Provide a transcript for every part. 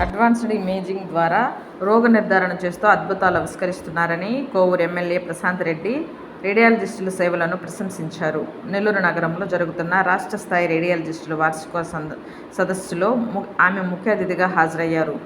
Advanced imaging ద్వారా రోగ నిర్ధారణ చేస్తూ అద్భుతాలు ఆవిష్కరిస్తున్నారని కోవూరు ఎమ్మెల్యే ప్రశాంత్ రెడ్డి రేడియాలజిస్టుల సేవలను ప్రశంసించారు. నెల్లూరు నగరంలో జరుగుతున్న రాష్ట్ర స్థాయి రేడియాలజిస్టుల వార్షిక సంద- సదస్సులో ము- ఆమె ముఖ్య అతిథిగా హాజరయ్యారు.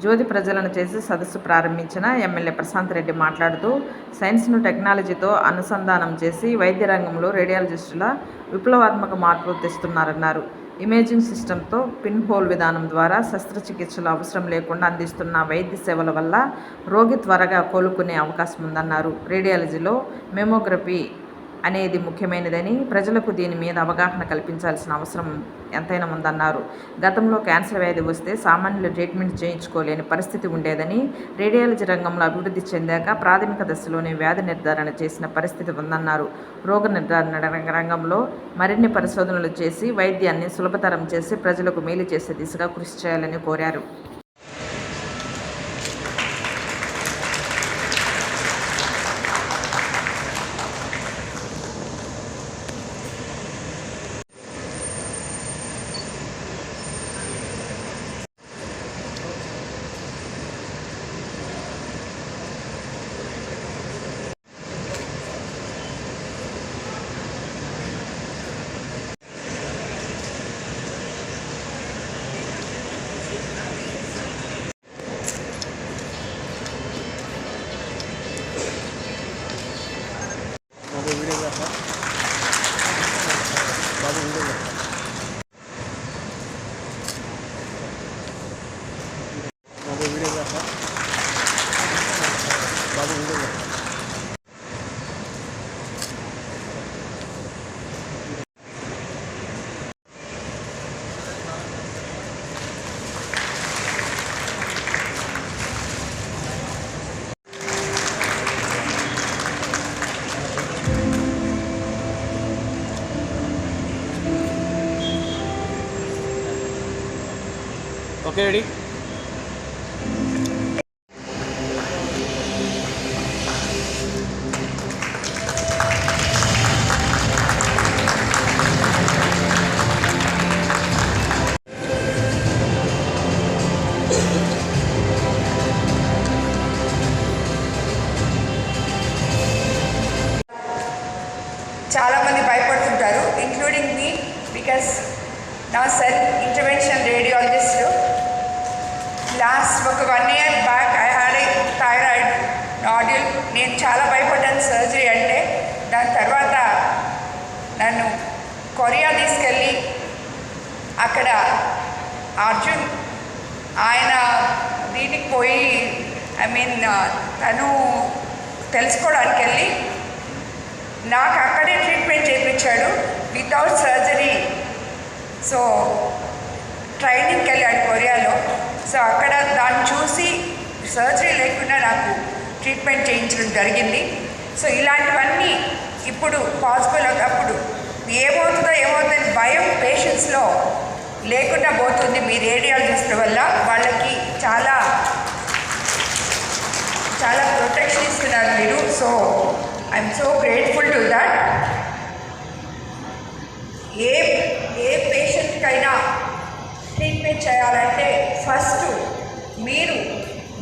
జ్యోతి ప్రజలను చేసి సదస్సు ప్రారంభించిన ఎమ్మెల్యే ప్రశాంత్ రెడ్డి మాట్లాడుతూ సైన్స్ను టెక్నాలజీతో అనుసంధానం చేసి వైద్య రంగంలో రేడియాలజిస్టుల విప్లవాత్మక మార్పులు తెస్తున్నారన్నారు. ఇమేజింగ్ సిస్టంతో పిన్ హోల్ విధానం ద్వారా శస్త్రచికిత్సలు అవసరం లేకుండా అందిస్తున్న వైద్య సేవల వల్ల రోగి త్వరగా కోలుకునే అవకాశం ఉందన్నారు. రేడియాలజీలో మెమోగ్రఫీ అనేది ముఖ్యమైనదని ప్రజలకు దీని మీద అవగాహన కల్పించాల్సిన అవసరం ఎంతైనా ఉందన్నారు. గతంలో క్యాన్సర్ వ్యాధి వస్తే సామాన్యులు ట్రీట్మెంట్ చేయించుకోలేని పరిస్థితి ఉండేదని రేడియాలజీ రంగంలో అభివృద్ధి చెందాక ప్రాథమిక దశలోనే వ్యాధి నిర్ధారణ చేసిన పరిస్థితి ఉందన్నారు. రోగ నిర్ధారణ రంగంలో మరిన్ని పరిశోధనలు చేసి వైద్యాన్ని సులభతరం చేసి ప్రజలకు మేలు చేసే దిశగా కృషి చేయాలని కోరారు. ఓకే చాలామంది భయపడుతుంటారు ఇంక్లూడింగ్ మీ బికాస్ నా సెల్ ఇంటర్వెన్షన్ రేడియాలజిస్ట్ లాస్ట్ ఒక one year back I had a thyroid nodule నేను చాలా భయపడ్డాను సర్జరీ అంటే. దాని తర్వాత నన్ను కొరియా తీసుకెళ్ళి అక్కడ అర్జున్ ఆయన దీనికి పోయి ఐ మీన్ తను తెలుసుకోవడానికి వెళ్ళి నాకు అక్కడే ట్రీట్మెంట్ చేయించాడు వితౌట్ సర్జరీ సో ట్రైనింగ్కి వెళ్ళాడు కొరియాలో. సో అక్కడ దాన్ని చూసి సర్జరీ లేకుండా నాకు ట్రీట్మెంట్ చేయించడం జరిగింది. సో ఇలాంటివన్నీ ఇప్పుడు పాసిబుల్ అప్పుడు ఏమవుతుందో ఏమవుతుందని భయం పేషెంట్స్లో లేకుండా పోతుంది మీ రేడియాలజిస్ట్ వల్ల. వాళ్ళకి చాలా చాలా ప్రొటెక్షన్ ఇస్తున్నారు మీరు. So I'm so grateful to that a a పేషెంట్కైనా treatment చేయాలంటే ఫస్ట్ మీరు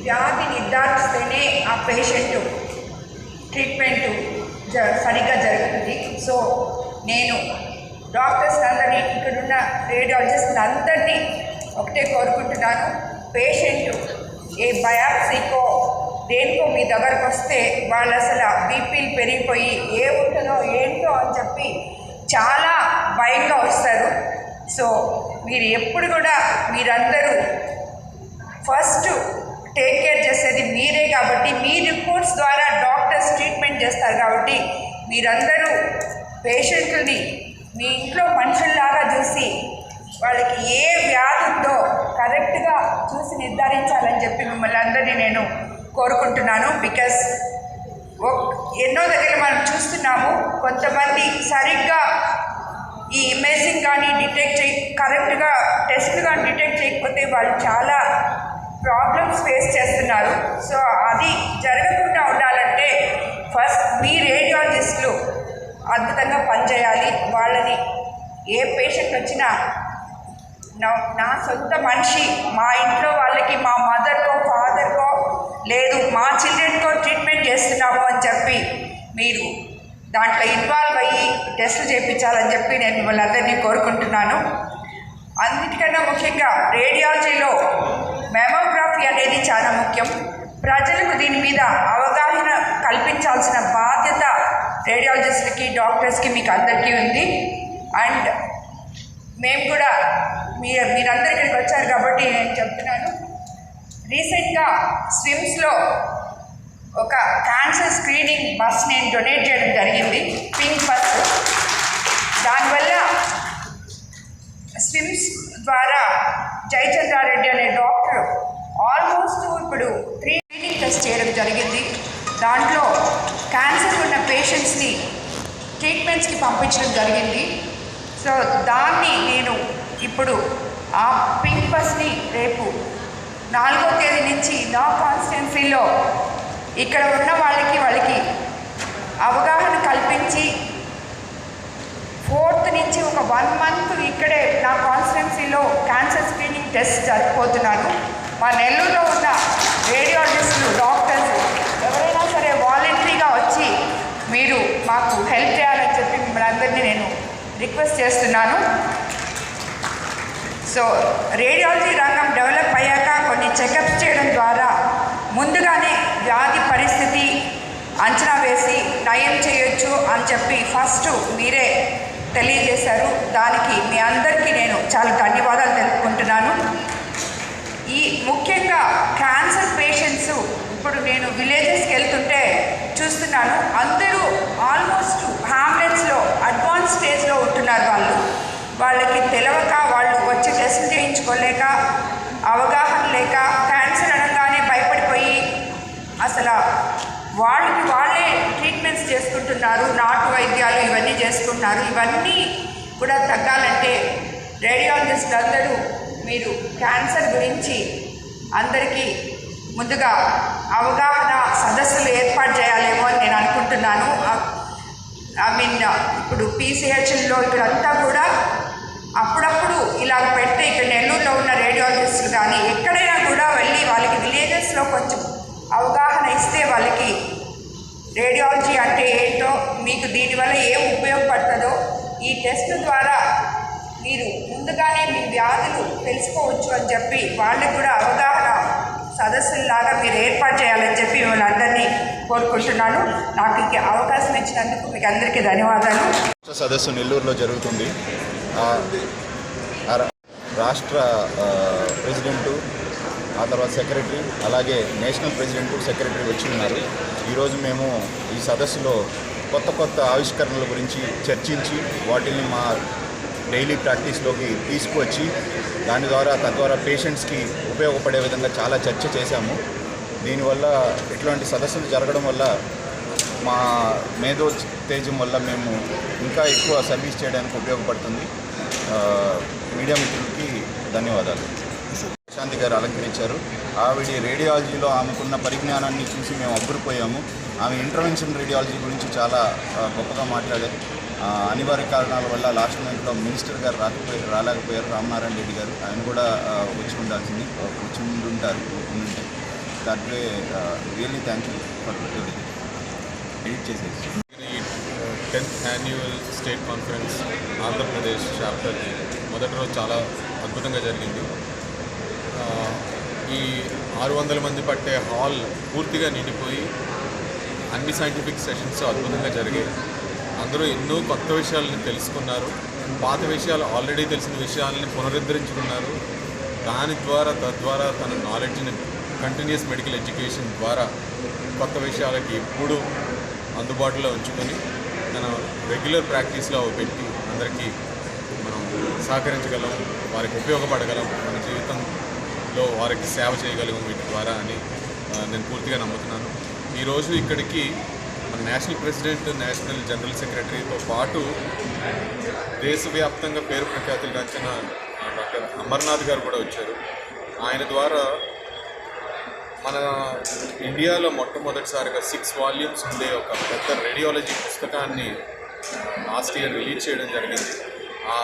వ్యాధి నిర్ధారిస్తేనే ఆ పేషెంట్ ట్రీట్మెంట్ జ సరిగ్గా జరుగుతుంది. సో నేను డాక్టర్స్ అందరినీ ఇక్కడున్న రేడియాలజిస్ట్ అందరినీ ఒకటే కోరుకుంటున్నాను. పేషెంట్ ఏ బయాప్సీకో దేనికో మీ దగ్గరకు వస్తే వాళ్ళు అసలు బీపీలు పెరిగిపోయి ఏ ఉంటుందో ఏంటో అని చెప్పి చాలా భయంగా వస్తారు. సో మీరు ఎప్పుడు కూడా మీరందరూ ఫస్ట్ టేక్ కేర్ చేసేది మీరే కాబట్టి మీ రిపోర్ట్స్ ద్వారా డాక్టర్స్ ట్రీట్మెంట్ చేస్తారు కాబట్టి మీరందరూ పేషెంట్ని మీ ఇంట్లో మనుషుల్లాగా చూసి వాళ్ళకి ఏ వ్యాధి ఉందో కరెక్ట్గా చూసి నిర్ధారించాలని చెప్పి మిమ్మల్ని అందరినీ నేను కోరుకుంటున్నాను బికాస్ ఎన్నో దగ్గర మనం చూస్తున్నాము కొంతమంది సరిగ్గా ఈ ఇమేజింగ్ కానీ డిటెక్ట్ చేయ కరెక్ట్గా టెస్ట్లు కానీ డిటెక్ట్ చేయకపోతే వాళ్ళు చాలా ప్రాబ్లమ్స్ ఫేస్ చేస్తున్నారు. సో అది జరగకుండా ఉండాలంటే ఫస్ట్ మీ రేడియాలజిస్టులు అద్భుతంగా పనిచేయాలి. వాళ్ళని ఏ పేషెంట్ వచ్చినా నా నా సొంత మనిషి మా ఇంట్లో వాళ్ళకి మా మదర్కో ఫాదర్కో లేదు మా చిల్డ్రన్కో ట్రీట్మెంట్ చేస్తున్నాము అని చెప్పి మీరు దాంట్లో ఇన్వాల్వ్ అయ్యి టెస్టులు చేయించాలని చెప్పి నేను మిమ్మల్ని అందరినీ కోరుకుంటున్నాను. అన్నిటికన్నా ముఖ్యంగా రేడియాలజీలో మెమోగ్రఫీ అనేది చాలా ముఖ్యం. ప్రజలకు దీని మీద అవగాహన కల్పించాల్సిన బాధ్యత రేడియాలజిస్ట్కి డాక్టర్స్కి మీకు అందరికీ ఉంది. అండ్ మేము కూడా మీరు మీరందరూ ఇక్కడికి వచ్చారు కాబట్టి నేను చెప్తున్నాను. రీసెంట్గా స్విమ్స్లో ఒక క్యాన్సర్ స్క్రీనింగ్ బస్ నేను డొనేట్ చేయడం జరిగింది పింక్ బస్ దానివల్ల స్విమ్స్ ద్వారా జయచంద్రారెడ్డి అనే డాక్టర్ ఆల్మోస్ట్ ఇప్పుడు త్రీ టెస్ట్ చేయడం జరిగింది. దాంట్లో క్యాన్సర్ ఉన్న పేషెంట్స్ని ట్రీట్మెంట్స్కి పంపించడం జరిగింది. సో దాన్ని నేను ఇప్పుడు ఆ పింక్ బస్ని రేపు నాలుగో తేదీ నుంచి నా కాన్స్టిట్యున్సీలో ఇక్కడ ఉన్న వాళ్ళకి వాళ్ళకి అవగాహన కల్పించి ఫోర్త్ నుంచి ఒక వన్ మంత్ ఇక్కడే నా కాన్స్టిట్యున్సీలో క్యాన్సర్ స్క్రీనింగ్ టెస్ట్ జరిగిపోతున్నాను మా నెల్లూరులో ఉన్న రేడియాలజిస్టులు డాక్టర్స్ ఎవరైనా సరే వాలంటరీగా వచ్చి మీరు మాకు హెల్ప్ చేయాలని చెప్పి మిమ్మల్ని అందరినీ నేను రిక్వెస్ట్ చేస్తున్నాను. సో రేడియాలజీ రంగం అని చెప్పి ఫస్ట్ మీరే తెలియజేశారు. దానికి మీ అందరికీ నేను చాలా ధన్యవాదాలు తెలుపుకుంటున్నాను. ఈ ముఖ్యంగా క్యాన్సర్ పేషెంట్స్ ఇప్పుడు నేను విలేజెస్కి వెళ్తుంటే చూస్తున్నాను. అందరూ ఆల్మోస్ట్ హామ్లెట్స్లో అడ్వాన్స్ స్టేజ్లో ఉంటున్నారు వాళ్ళు. వాళ్ళకి తెలవక వాళ్ళు వచ్చి టెస్ట్ చేయించుకోలేక అవగాహన లేక క్యాన్సర్ అనగానే భయపడిపోయి అసలు వాళ్ళకి వాళ్ళు చేసుకుంటున్నారు నాటు వైద్యాలు ఇవన్నీ చేసుకుంటున్నారు. ఇవన్నీ కూడా తగ్గాలంటే రేడియాలజిస్ట్ అందరూ మీరు క్యాన్సర్ గురించి అందరికీ ముందుగా అవగాహన సదస్సులు ఏర్పాటు చేయాలేమో అని నేను అనుకుంటున్నాను. ఐ మీన్ ఇప్పుడు పీసీహెచ్లో ఇక్కడంతా కూడా అప్పుడప్పుడు ఇలా పెడితే ఇక్కడ నెల్లూరులో ఉన్న రేడియాలజిస్టులు కానీ ఎక్కడైనా కూడా వెళ్ళి వాళ్ళకి విలేజెస్లో కొంచెం అవగాహన ఇస్తే వాళ్ళకి రేడియాలజీ అంటే ఏంటో మీకు దీనివల్ల ఏం ఉపయోగపడుతుందో ఈ టెస్ట్ ద్వారా మీరు ముందుగానే మీ వ్యాధులు తెలుసుకోవచ్చు అని చెప్పి వాళ్ళకి కూడా అవగాహన సదస్సుల్లాగా మీరు ఏర్పాటు చేయాలని చెప్పి మిమ్మల్ని అందరినీ కోరుకుంటున్నాను. నాకు ఈ అవకాశం ఇచ్చినందుకు మీకు అందరికీ ధన్యవాదాలు. సదస్సు నెల్లూరులో జరుగుతుంది. రాష్ట్ర ప్రెసిడెంటు ఆ తర్వాత సెక్రటరీ అలాగే నేషనల్ ప్రెసిడెంట్ సెక్రటరీ వచ్చి ఉన్నారు ఈరోజు మేము ఈ సదస్సులో కొత్త కొత్త ఆవిష్కరణల గురించి చర్చించి వాటిని మా డైలీ ప్రాక్టీస్లోకి తీసుకువచ్చి దాని ద్వారా తద్వారా పేషెంట్స్కి ఉపయోగపడే విధంగా చాలా చర్చ చేశాము. దీనివల్ల ఇట్లాంటి సదస్సులు జరగడం వల్ల మా మేధో తేజం వల్ల మేము ఇంకా ఎక్కువ సర్వీస్ చేయడానికి ఉపయోగపడుతుంది. మీడియా మిత్రులకి ధన్యవాదాలు. శాంతి గారు అలంకరించారు. ఆవిడ రేడియాలజీలో ఆమెకున్న పరిజ్ఞానాన్ని చూసి మేము అబ్బురిపోయాము. ఆమె ఇంటర్వెన్షన్ రేడియాలజీ గురించి చాలా గొప్పగా మాట్లాడారు. అనివార్య కారణాల వల్ల లాస్ట్ మినిట్లో మినిస్టర్ గారు రాకపోయి రాలేకపోయారు రామనారాయణ రెడ్డి గారు. ఆయన కూడా వచ్చి ఉండాల్సింది. వచ్చి ఉండుంటారు. ఉండుంటే that way really thank you for edit చేసేసి tenth annual state conference Andhra Pradesh chapter మొదటి రోజు చాలా అద్భుతంగా జరిగింది. ఈ ఆరు వందల మంది పట్టే హాల్ పూర్తిగా నిండిపోయి అన్ని సైంటిఫిక్ సెషన్స్ అద్భుతంగా జరిగాయి. అందరూ ఎన్నో కొత్త విషయాలను తెలుసుకున్నారు. పాత విషయాలు ఆల్రెడీ తెలిసిన విషయాలని పునరుద్ధరించుకున్నారు. దాని ద్వారా తద్వారా తన నాలెడ్జ్ని కంటిన్యూస్ మెడికల్ ఎడ్యుకేషన్ ద్వారా కొత్త విషయాలకి ఎప్పుడూ అందుబాటులో ఉంచుకొని తన రెగ్యులర్ ప్రాక్టీస్లో పెట్టి అందరికీ మనం సహకరించగలం వారికి ఉపయోగపడగలం మన జీవితం జీవితంలో వారికి సేవ చేయగలిగాం వీటి ద్వారా అని నేను పూర్తిగా నమ్ముతున్నాను. ఈరోజు ఇక్కడికి మన నేషనల్ ప్రెసిడెంట్ నేషనల్ జనరల్ సెక్రటరీతో పాటు దేశవ్యాప్తంగా పేరు ప్రఖ్యాతులు గాంచిన డాక్టర్ అమర్నాథ్ గారు కూడా వచ్చారు. ఆయన ద్వారా మన ఇండియాలో మొట్టమొదటిసారిగా సిక్స్ వాల్యూమ్స్ ఉండే ఒక పెద్ద రేడియాలజీ పుస్తకాన్ని లాస్ట్ ఇయర్ రిలీజ్ చేయడం జరిగింది. ఆ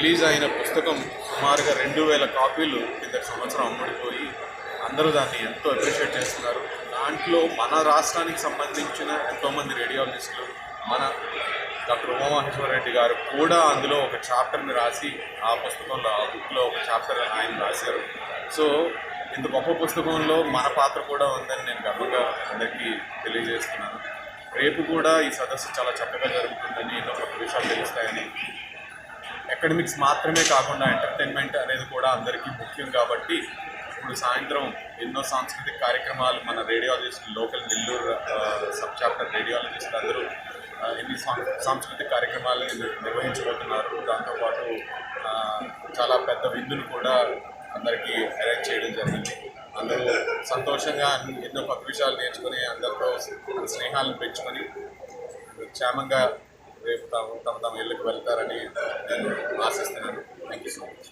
రిలీజ్ అయిన పుస్తకం సుమారుగా రెండు వేల కాపీలు కింద సంవత్సరం అమ్ముడిపోయి అందరూ దాన్ని ఎంతో అప్రిషియేట్ చేస్తున్నారు. దాంట్లో మన రాష్ట్రానికి సంబంధించిన ఎంతోమంది రేడియాలజిస్టులు మన డాక్టర్ ఉమామహేశ్వరరెడ్డి గారు కూడా అందులో ఒక చాప్టర్ని రాసి ఆ పుస్తకంలో ఆ బుక్లో ఒక చాప్టర్ ఆయన రాశారు. సో ఇంత గొప్ప పుస్తకంలో మన పాత్ర కూడా ఉందని నేను గర్వంగా అందరికీ తెలియజేస్తున్నాను. రేపు కూడా ఈ సదస్సు చాలా చక్కగా జరుగుతుందని ఎన్నో కొత్త విషయాలు తెలుస్తాయని అకాడమిక్స్ మాత్రమే కాకుండా ఎంటర్టైన్మెంట్ అనేది కూడా అందరికీ ముఖ్యం కాబట్టి ఇప్పుడు సాయంత్రం ఎన్నో సాంస్కృతిక కార్యక్రమాలు మన radiologist local Nellore sub chapter radiologist అందరూ ఎన్ని సాం- సాంస్కృతిక కార్యక్రమాలు నిర్వహించబోతున్నారు. దాంతోపాటు చాలా పెద్ద విందులు కూడా అందరికీ అరేంజ్ చేయడం జరిగింది. అందరూ సంతోషంగా ఎన్నో కొత్త విషయాలు నేర్చుకుని అందరితో స్నేహాలను పెంచుకొని క్షేమంగా రేపు తాము తమ తమ ఇళ్ళకి వెళ్తారని నేను ఆశిస్తున్నాను. Thank you so much